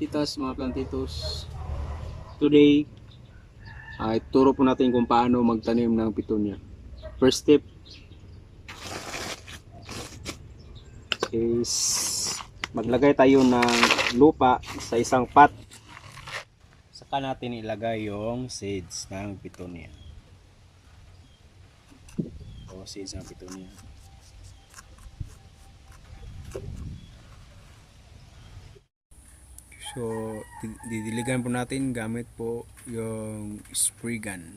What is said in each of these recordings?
Titas, mga plantitos. Today, ay turo po natin kung paano magtanim ng pitunia. First step is maglagay tayo ng lupa sa isang pot. Saka natin ilagay yung seeds ng pitunia. O seeds ng pitunia. So, di- didiligan po natin gamit po yung spray gun.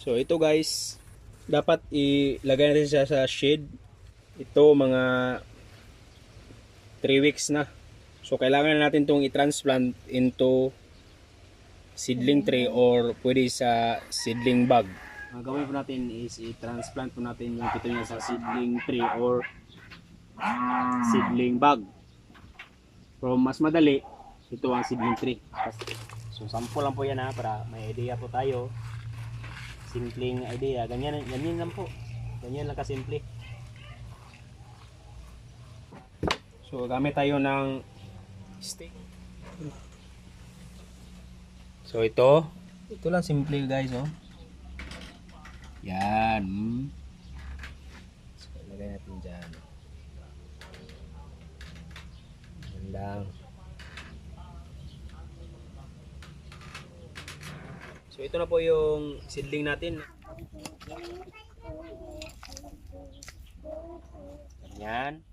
So, ito guys, dapat ilagay natin siya sa shade. Ito mga 3 weeks na. So, kailangan natin itong i-transplant into seedling tray or pwede sa seedling bag. Ang gawin po natin is i-transplant po natin yung pito niya sa seedling tray or seedling bag. Pero mas madali, ito ang seedling tree. So sample lang po yan ha, para may idea po tayo. Simpleng idea. Ganyan, ganyan lang po. Ganyan lang kasimple. So gamit tayo ng stick. So ito, ito lang simple guys oh. Yan. mm. So lagay natin dyan. Yan lang. So ito na po yung seedling natin. Yan.